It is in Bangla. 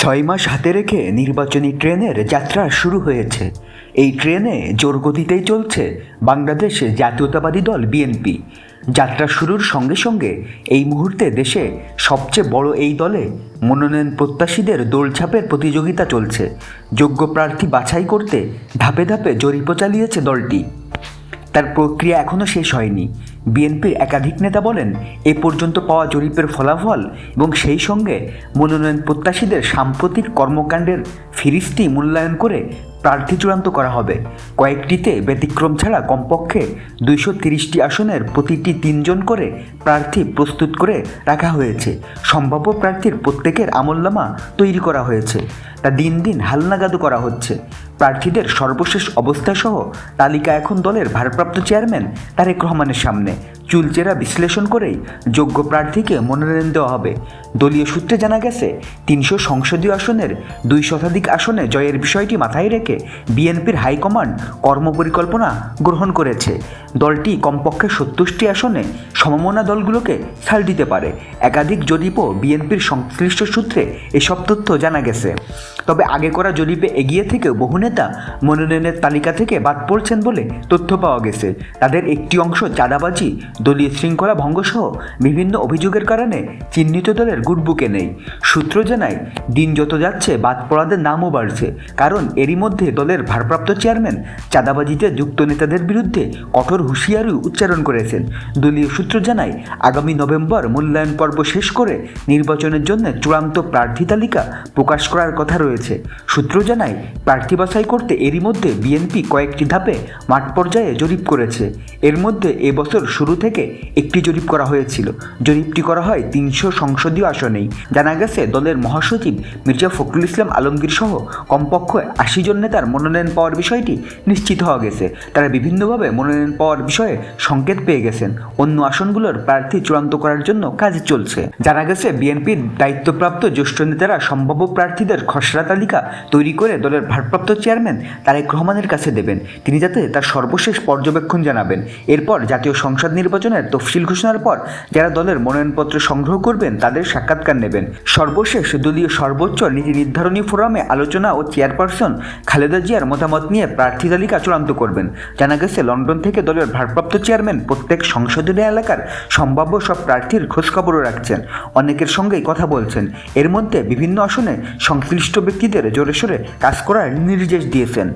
ছয় মাস হাতে রেখে নির্বাচনী ট্রেনের যাত্রা শুরু হয়েছে। এই ট্রেনে জোর গতিতেই চলছে বাংলাদেশ জাতীয়তাবাদী দল বিএনপি। যাত্রা শুরুর সঙ্গে সঙ্গে এই মুহূর্তে দেশে সবচেয়ে বড় এই দলে মনোনয়ন প্রত্যাশীদের দোলছাপের প্রতিযোগিতা চলছে। যোগ্য প্রার্থী বাছাই করতে ধাপে ধাপে জরিপ চালিয়েছে দলটি। তার প্রক্রিয়া এখনও শেষ হয়নি। বিএনপির একাধিক নেতা বলেন, এ পর্যন্ত পাওয়া জরিপের ফলাফল এবং সেই সঙ্গে মনোনয়ন প্রত্যাশীদের সাম্প্রতিক কর্মকাণ্ডের ফিরিস্তি মূল্যায়ন করে প্রার্থী চূড়ান্ত করা হবে। কয়েকটিতে ব্যতিক্রম ছাড়া কমপক্ষে দুইশো তিরিশটি আসনের প্রতিটি তিনজন করে প্রার্থী প্রস্তুত করে রাখা হয়েছে। সম্ভাব্য প্রার্থীর প্রত্যেকের আমলনামা তৈরি করা হয়েছে। তা দিন দিন হালনাগাদু করা হচ্ছে। প্রার্থীদের সর্বশেষ অবস্থাসহ তালিকা এখন দলের ভারপ্রাপ্ত চেয়ারম্যান তারেক রহমানের সামনে। চুলচেরা বিশ্লেষণ করেই যোগ্য প্রার্থীকে মনোনয়ন দেওয়া হবে। দলীয় সূত্রে জানা গেছে, তিনশো সংসদীয় আসনের দুই শতাধিক আসনে জয়ের বিষয়টি মাথায় রেখে বিএনপির হাইকমান্ড কর্মপরিকল্পনা গ্রহণ করেছে। দলটি কমপক্ষে সত্তরটি আসনে সমমনা দলগুলোকে ছাড় দিতে পারে। একাধিক জরিপও বিএনপির সংশ্লিষ্ট সূত্রে এসব তথ্য জানা গেছে। তবে আগে করা জরিপে এগিয়ে থেকেও বহু নেতা মনোনয়নের তালিকা থেকে বাদ পড়ছেন বলে তথ্য পাওয়া গেছে। তাদের একটি অংশ চাঁদাবাজি দলীয় শৃঙ্খলা ভঙ্গসহ বিভিন্ন অভিযোগের কারণে চিহ্নিত দলের গুডবুকে নেই। সূত্র জানায়, দিন যত যাচ্ছে, বাদ পড়াদের নামও বাড়ছে। কারণ এরই মধ্যে দলের ভারপ্রাপ্ত চেয়ারম্যান চাঁদাবাজিতে যুক্ত নেতাদের বিরুদ্ধে কঠোর হুঁশিয়ারি উচ্চারণ করেছেন। দলীয় সূত্র জানায়, আগামী নভেম্বর মূল্যায়ন পর্ব শেষ করে নির্বাচনের জন্য চূড়ান্ত প্রার্থী তালিকা প্রকাশ করার কথা রয়েছে। সূত্র জানায়, প্রার্থী বাছাই করতে এরই মধ্যে বিএনপি কয়েকটি ধাপে মাঠ পর্যায়ে জরিপ করেছে। এর মধ্যে এবছর শুরু থেকে একটি জরিপ করা হয়েছিল। জরিপটি করা হয় তিনশো সংসদীয় আসনেই। জানা গেছে, দলের মহাসচিব মির্জা ফখরুল ইসলাম আলমগীর সহ কমপক্ষে আশি জন নেতার মনোনয়ন পাওয়ার বিষয়টি নিশ্চিত হওয়া গেছে। তারা বিভিন্নভাবে মনোনয়ন পাওয়ার বিষয়ে সংকেত পেয়ে গেছেন। অন্য আসনগুলোর প্রার্থী চূড়ান্ত করার জন্য কাজ চলছে। জানা গেছে, বিএনপির দায়িত্বপ্রাপ্ত জ্যেষ্ঠ নেতারা সম্ভাব্য প্রার্থীদের খসড়া তালিকা তৈরি করে দলের ভারপ্রাপ্ত চেয়ারম্যান তারেক রহমানের কাছে দেবেন। তিনি যাতে তার সর্বশেষ পর্যবেক্ষণ জানাবেন। এরপর জাতীয় সংসদ নির্বাচনের তফসিল ঘোষণার পর যারা দলের মনোনয়নপত্র সংগ্রহ করবেন, তাদের সাক্ষাৎকার নেবেন। সর্বশেষ দলীয় সর্বোচ্চ নীতি নির্ধারণী ফোরামে আলোচনা ও চেয়ারপারসন খালেদা জিয়ার মতামত নিয়ে প্রার্থী তালিকা চূড়ান্ত করবেন। জানা গেছে, লন্ডন থেকে দলের ভারপ্রাপ্ত চেয়ারম্যান প্রত্যেক সংসদীয় এলাকার সম্ভাব্য সব প্রার্থীর খোঁজখবরও রাখছেন। অনেকের সঙ্গেই কথা বলছেন। এর মধ্যে বিভিন্ন আসনে সংশ্লিষ্ট ব্যক্তিদের জোরে সোরে কাজ করার নির্দেশ দিয়েছেন।